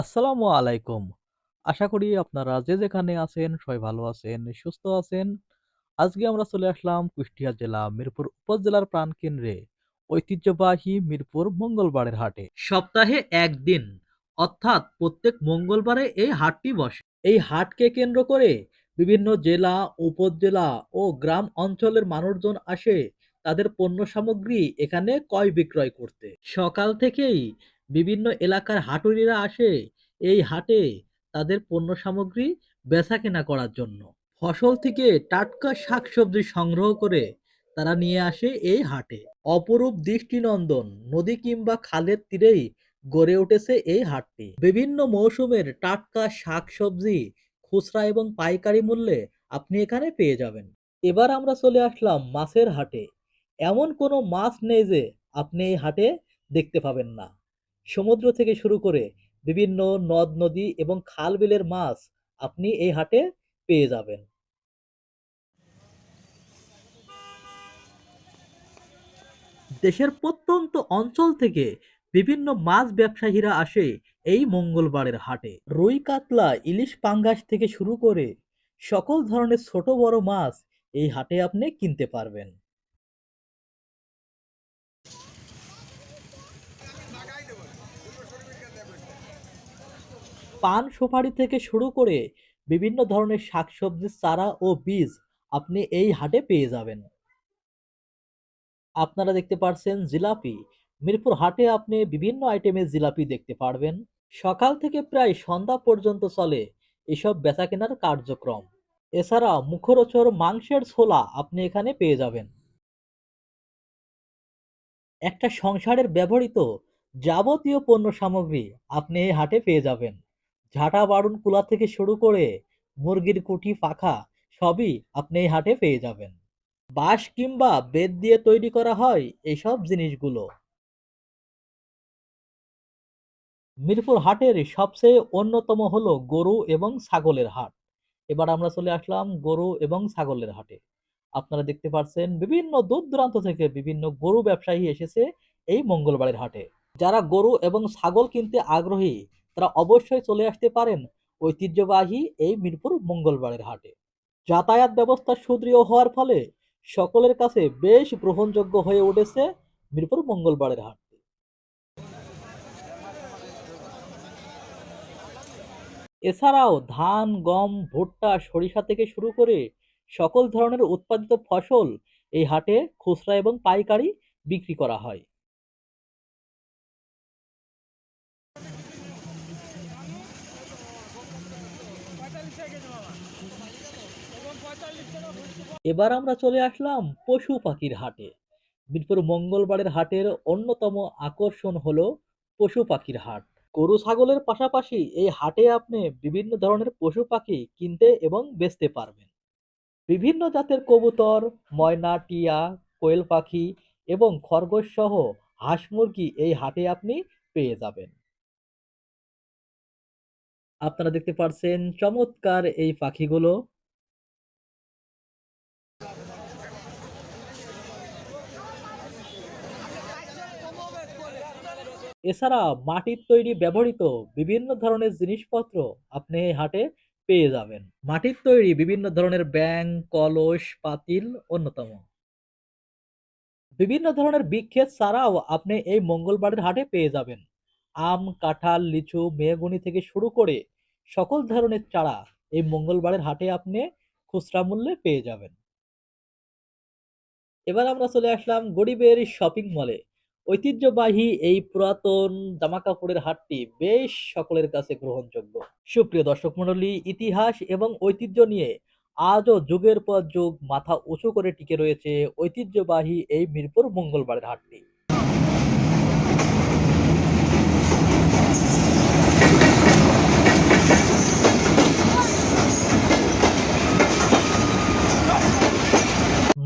আসসালামু আলাইকুম। আশা করি আপনারা যে যেখানে আছেন সবাই ভালো আছেন, সুস্থ আছেন। আজকে আমরা চলে আসলাম কুষ্টিয়া জেলা মিরপুর উপজেলার প্রাণকেন্দ্রে ঐতিহ্যবাহী মিরপুর মঙ্গলবারের হাটে। সপ্তাহে একদিন অর্থাৎ প্রত্যেক মঙ্গলবারে এই হাটটি বসে। এই হাটকে কেন্দ্র করে বিভিন্ন জেলা, উপজেলা ও গ্রাম অঞ্চলের মানুষজন আসে তাদের পণ্য সামগ্রী এখানে ক্রয় বিক্রয় করতে। সকাল থেকেই বিভিন্ন এলাকার হাটুরিরা আসে এই হাটে তাদের পণ্য সামগ্রী বেচাকেনা করার জন্য। ফসল থেকে টাটকা শাকসবজি সংগ্রহ করে তারা নিয়ে আসে এই হাটে। অপরূপ দৃষ্টিনন্দন নদী কিংবা খালের তীরেই গড়ে উঠেছে এই হাটটি। বিভিন্ন মৌসুমের টাটকা শাকসবজি, খুচরা এবং পাইকারি মূল্যে আপনি এখানে পেয়ে যাবেন। এবার আমরা চলে আসলাম মাছের হাটে। এমন কোনো মাছ নেই যে আপনি এই হাটে দেখতে পাবেন না। সমুদ্র থেকে শুরু করে বিভিন্ন নদ-নদী এবং খাল-বিলের মাছ আপনি এই হাটে পেয়ে যাবেন। দেশের প্রত্যন্ত অঞ্চল থেকে বিভিন্ন মাছ ব্যবসায়ীরা আসে এই মঙ্গলবারের হাটে। রুই, কাতলা, ইলিশ, পাঙ্গাস থেকে শুরু করে সকল ধরনের ছোট বড় মাছ এই হাটে আপনি কিনতে পারবেন। পান সুপারি থেকে শুরু করে বিভিন্ন ধরনের শাকসবজির চারা ও বীজ আপনি এই হাটে পেয়ে যাবেন। আপনারা দেখতে পারছেন জিলাপি। মিরপুর হাটে আপনি বিভিন্ন আইটেমের জিলাপি দেখতে পারবেন। সকাল থেকে প্রায় সন্ধ্যা পর্যন্ত চলে এসব বেচা কেনার কার্যক্রম। এছাড়া মুখরোচর মাংসের ছোলা আপনি এখানে পেয়ে যাবেন। একটা সংসারের ব্যবহৃত যাবতীয় পণ্য সামগ্রী আপনি এই হাটে পেয়ে যাবেন। ঝাঁটা বারুন কুলা থেকে শুরু করে মুরগির কুটি পাখা সবই আপনি এই হাটে পেয়ে যাবেন। বাঁশ কিংবা বেত দিয়ে তৈরি করা হয় এসব জিনিসগুলো। মিরপুর হাটের সবচেয়ে অন্যতম হলো গরু এবং ছাগলের হাট। এবার আমরা চলে আসলাম গরু এবং ছাগলের হাটে। আপনারা দেখতে পাচ্ছেন বিভিন্ন দূর দূরান্ত থেকে বিভিন্ন গরু ব্যবসায়ী এসেছে এই মঙ্গলবারের হাটে। যারা গরু এবং ছাগল কিনতে আগ্রহী তারা অবশ্যই চলে আসতে পারেন ঐতিহ্যবাহী এই মিরপুর মঙ্গলবারের হাটে। যাতায়াত ব্যবস্থা সুদৃঢ় হওয়ার ফলে সকলের কাছে বেশ গ্রহণযোগ্য হয়ে উঠেছে মিরপুর মঙ্গলবারের হাট। এছাড়াও ধান, গম, ভুট্টা, সরিষা থেকে শুরু করে সকল ধরনের উৎপাদিত ফসল এই হাটে খুচরা এবং পাইকারি বিক্রি করা হয়। এবার আমরা চলে আসলাম পশু পাখির হাটে। মিরপুর মঙ্গলবারের হাটের অন্যতম আকর্ষণ হলো পশু পাখির হাট। গরু ছাগলের পাশাপাশি এই হাটে আপনি বিভিন্ন ধরনের পশু পাখি কিনতে এবং বেচতে পারবেন। বিভিন্ন জাতের কবুতর, ময়না, টিয়া, কোয়েল পাখি এবং খরগোশ সহ হাঁস মুরগি এই হাটে আপনি পেয়ে যাবেন। আপনারা দেখতে পারছেন চমৎকার এই পাখিগুলো। এছাড়া মাটির তৈরি ব্যবহৃত বিভিন্ন ধরনের জিনিসপত্র আপনি এই হাটে পেয়ে যাবেন। মাটির তৈরি বিভিন্ন ধরনের ব্যাং কলস, পাতিল অন্যতম। বিভিন্ন ধরনের বৃক্ষের ছাড়াও আপনি এই মঙ্গলবারের হাটে পেয়ে যাবেন। আম, কাঁঠাল, লিচু, মেহগনি থেকে শুরু করে সকল ধরনের চারা এই মঙ্গলবারের হাটে আপনি খুচরা মূল্যে পেয়ে যাবেন। এবার আমরা চলে আসলাম গরিবের শপিং মলে। ঐতিহ্যবাহী এই পুরাতন জামাকাপড়ের হাটটি বেশ সকলের কাছে গ্রহণযোগ্য। সুপ্রিয় দর্শক মণ্ডলী, ইতিহাস এবং ঐতিহ্য নিয়ে আজও যুগের পর যুগ মাথা উঁচু করে টিকে রয়েছে ঐতিহ্যবাহী এই মিরপুর মঙ্গলবারের হাটটি।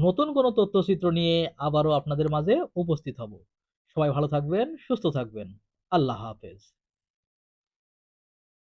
নতুন কোনো তথ্যচিত্র নিয়ে আবারও আপনাদের মাঝে উপস্থিত হব। সবাই ভালো থাকবেন, সুস্থ থাকবেন। আল্লাহ হাফেজ।